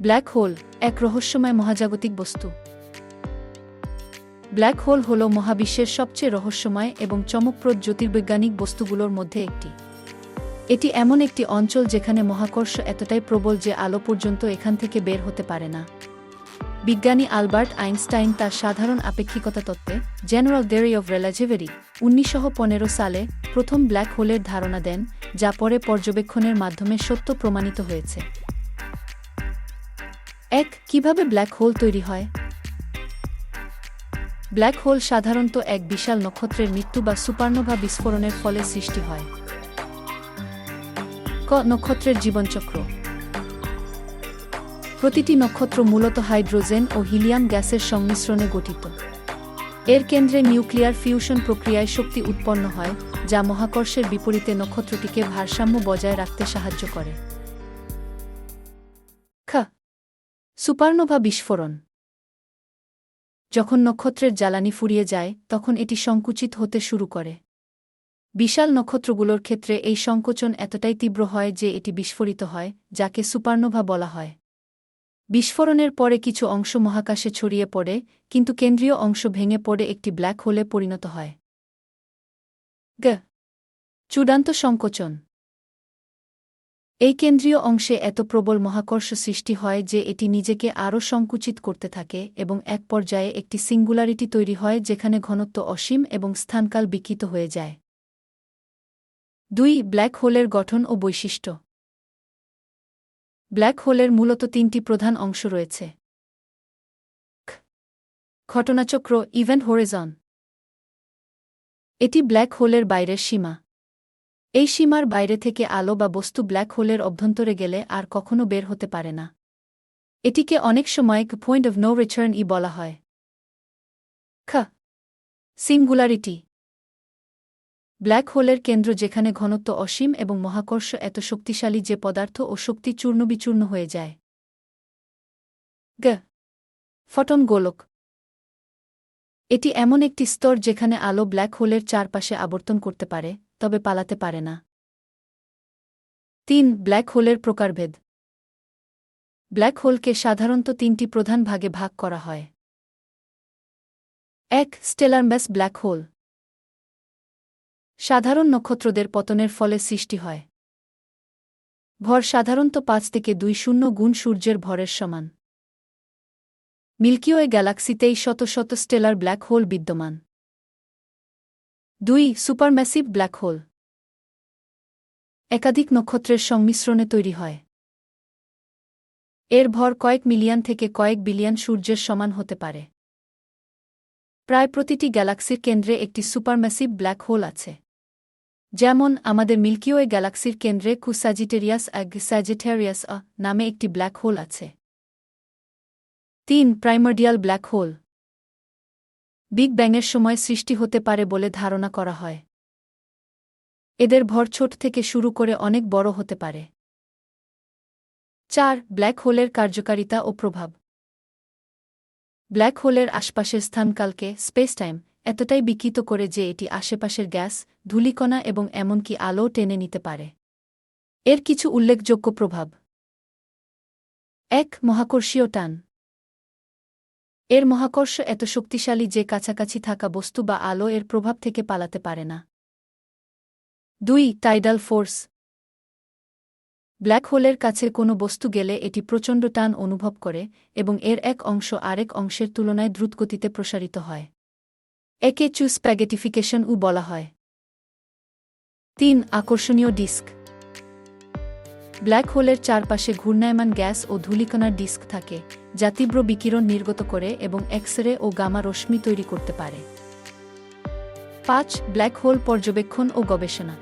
Black hole এক রহস্যময় মহাজাগতিক বস্তু। ব্ল্যাক হোল হল মহাবিশ্বের সবচেয়ে রহস্যময় এবং চমকপ্রদ জ্যোতির্বৈজ্ঞানিক বস্তুগুলোর মধ্যে একটি। এটি এমন একটি অঞ্চল যেখানে মহাকর্ষ এতটাই প্রবল যে আলো পর্যন্ত এখান থেকে বের হতে পারে না। বিজ্ঞানী আলবার্ট আইনস্টাইন তার সাধারণ আপেক্ষিকতা তত্ত্বে জেনারেল দেরি অব রিলেটিভিটি উনিশশ পনেরো সালে প্রথম ব্ল্যাক হোলের ধারণা দেন, যা পরে পর্যবেক্ষণের মাধ্যমে সত্য প্রমাণিত হয়েছে। এক, কীভাবে ব্ল্যাক হোল তৈরি হয়? ব্ল্যাক হোল সাধারণত এক বিশাল নক্ষত্রের মৃত্যু বা সুপারনোভা বিস্ফোরণের ফলে সৃষ্টি হয়। ক, নক্ষত্রের জীবনচক্র। প্রতিটি নক্ষত্র মূলত হাইড্রোজেন ও হিলিয়াম গ্যাসের সংমিশ্রণে গঠিত। এর কেন্দ্রে নিউক্লিয়ার ফিউশন প্রক্রিয়ায় শক্তি উৎপন্ন হয়, যা মহাকর্ষের বিপরীতে নক্ষত্রটিকে ভারসাম্য বজায় রাখতে সাহায্য করে। সুপারনোভা বিস্ফোরণ। যখন নক্ষত্রের জ্বালানি ফুরিয়ে যায়, তখন এটি সংকুচিত হতে শুরু করে। বিশাল নক্ষত্রগুলোর ক্ষেত্রে এই সংকোচন এতটাই তীব্র হয় যে এটি বিস্ফোরিত হয়, যাকে সুপারনোভা বলা হয়। বিস্ফোরণের পরে কিছু অংশ মহাকাশে ছড়িয়ে পড়ে, কিন্তু কেন্দ্রীয় অংশ ভেঙে পড়ে একটি ব্ল্যাক হোলে পরিণত হয়। গ। চূড়ান্ত সংকোচন। এই কেন্দ্রীয় অংশে এত প্রবল মহাকর্ষ সৃষ্টি হয় যে এটি নিজেকে আরও সংকুচিত করতে থাকে এবং এক পর্যায়ে একটি সিঙ্গুলারিটি তৈরি হয় যেখানে ঘনত্ব অসীম এবং স্থানকাল বিকৃত হয়ে যায়। দুই, ব্ল্যাক হোলের গঠন ও বৈশিষ্ট্য। ব্ল্যাক হোলের মূলত তিনটি প্রধান অংশ রয়েছে। ঘটনাচক্র ইভেন্ট হোরেজন। এটি ব্ল্যাক হোলের বাইরের সীমা। এই সীমার বাইরে থেকে আলো বা বস্তু ব্ল্যাক হোলের অভ্যন্তরে গেলে আর কখনো বের হতে পারে না। এটিকে অনেক সময় পয়েন্ট অব নো রিটার্ন ই বলা হয়। খ সিঙ্গুলারিটি। ব্ল্যাক হোলের কেন্দ্র যেখানে ঘনত্ব অসীম এবং মহাকর্ষ এত শক্তিশালী যে পদার্থ ও শক্তি চূর্ণবিচূর্ণ হয়ে যায়। গ ফটন গোলক। এটি এমন একটি স্তর যেখানে আলো ব্ল্যাক হোলের চারপাশে আবর্তন করতে পারে। তবে পালাতে পারে না। তিন, ব্ল্যাক হোলের প্রকারভেদ। ব্ল্যাক হোলকে সাধারণত তিনটি প্রধান ভাগে ভাগ করা হয়। এক স্টেলারম্যাস ব্ল্যাক হোল। সাধারণ নক্ষত্রদের পতনের ফলে সৃষ্টি হয়। ভর সাধারণত পাঁচ থেকে দুই শূন্য গুণ সূর্যের ভরের সমান। মিল্কিওয়ে গ্যালাক্সিতেই শত শত স্টেলার ব্ল্যাক হোল বিদ্যমান। দুই, সুপারম্যাসিভ ব্ল্যাক হোল। একাধিক নক্ষত্রের সংমিশ্রণে তৈরি হয়। এর ভর কয়েক মিলিয়ন থেকে কয়েক বিলিয়ন সূর্যের সমান হতে পারে। প্রায় প্রতিটি গ্যালাক্সির কেন্দ্রে একটি সুপারম্যাসিভ ব্ল্যাক হোল আছে। যেমন আমাদের মিল্কিওয়ে গ্যালাক্সির কেন্দ্রে কুসাজিটেরিয়াস অ্যাগ স্যাজিটেরিয়াস নামে একটি ব্ল্যাক হোল আছে। তিন, প্রাইমর্ডিয়াল ব্ল্যাক হোল। বিগ ব্যাংয়ের সময় সৃষ্টি হতে পারে বলে ধারণা করা হয়। এদের ভর ছোট থেকে শুরু করে অনেক বড় হতে পারে। চার, ব্ল্যাক হোলের কার্যকারিতা ও প্রভাব। ব্ল্যাক হোলের আশপাশের স্থানকালকে স্পেস টাইম এতটাই বিকৃত করে যে এটি আশেপাশের গ্যাস, ধূলিকণা এবং এমনকি আলো টেনে নিতে পারে। এর কিছু উল্লেখযোগ্য প্রভাব। এক, মহাকর্ষীয় টান। এর মহাকর্ষ এত শক্তিশালী যে কাছাকাছি থাকা বস্তু বা আলো এর প্রভাব থেকে পালাতে পারে না। দুই টাইডাল ফোর্স ব্ল্যাক হোলের কাছে কোনো বস্তু গেলে এটি প্রচণ্ড টান অনুভব করে এবং এর এক অংশ আরেক অংশের তুলনায় দ্রুতগতিতে প্রসারিত হয়। একে চু স্প্যাগেটিফিকেশন উ বলা হয়। তিন, আকর্ষণীয় ডিস্ক ব্ল্যাক হোলের চারপাশে ঘূর্ণায়মান গ্যাস ও ধূলিকণার ডিস্ক থাকে, যা তীব্র বিকিরণ নির্গত করে এবং এক্স রে ও গামা রশ্মি তৈরি করতে পারে। পাঁচ, ব্ল্যাক হোল পর্যবেক্ষণ ও গবেষণা।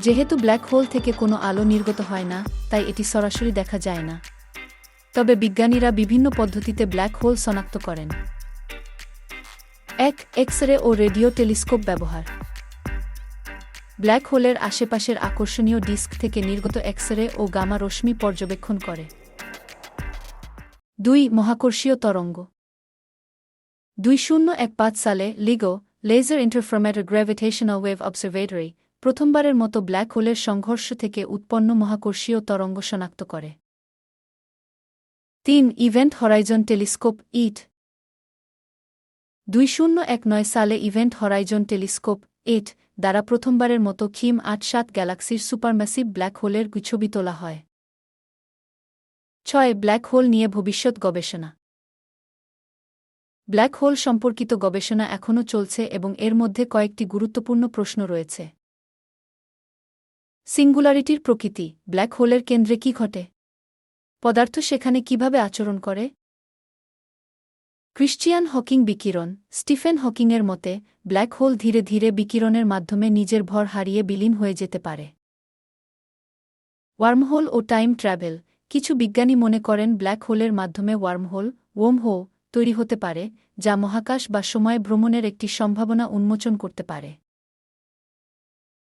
যেহেতু ব্ল্যাক হোল থেকে কোনো আলো নির্গত হয় না, তাই এটি সরাসরি দেখা যায় না। তবে বিজ্ঞানীরা বিভিন্ন পদ্ধতিতে ব্ল্যাক হোল শনাক্ত করেন। এক এক্স রে ও রেডিও টেলিস্কোপ ব্যবহার। ব্ল্যাক হোলের আশেপাশের আকর্ষণীয় ডিস্ক থেকে নির্গত এক্স রে ও গামা রশ্মি পর্যবেক্ষণ করে। দুই মহাকর্ষীয় তরঙ্গ। দুই শূন্য এক পাঁচ সালে LIGO, laser interferometer gravitational wave observatory, প্রথমবারের মতো ব্ল্যাক হোলের সংঘর্ষ থেকে উৎপন্ন মহাকর্ষীয় তরঙ্গ শনাক্ত করে। তিন ইভেন্ট হরাইজন টেলিস্কোপ ইট। দুই শূন্য এক নয় সালে ইভেন্ট হরাইজন টেলিস্কোপ এট দ্বারা প্রথমবারের মতো খিম আট সাত গ্যালাক্সির সুপারম্যাসিভ ব্ল্যাক হোলের ছবি তোলা হয়। ছয়, ব্ল্যাক হোল নিয়ে ভবিষ্যৎ গবেষণা। ব্ল্যাক হোল সম্পর্কিত গবেষণা এখনও চলছে এবং এর মধ্যে কয়েকটি গুরুত্বপূর্ণ প্রশ্ন রয়েছে। সিঙ্গুলারিটির প্রকৃতি, ব্ল্যাক হোলের কেন্দ্রে কি ঘটে? পদার্থ সেখানে কীভাবে আচরণ করে? ক্রিশ্চিয়ান হকিং বিকিরণ, স্টিফেন হকিংয়ের মতে, ব্ল্যাক হোল ধীরে ধীরে বিকিরণের মাধ্যমে নিজের ভর হারিয়ে বিলীন হয়ে যেতে পারে। ওয়ার্মহোল ও টাইম ট্র্যাভেল কিছু বিজ্ঞানী মনে করেন ব্ল্যাক হোলের মাধ্যমে ওয়ার্মহোল ওমহো তৈরি হতে পারে, যা মহাকাশ বা সময় ভ্রমণের একটি সম্ভাবনা উন্মোচন করতে পারে।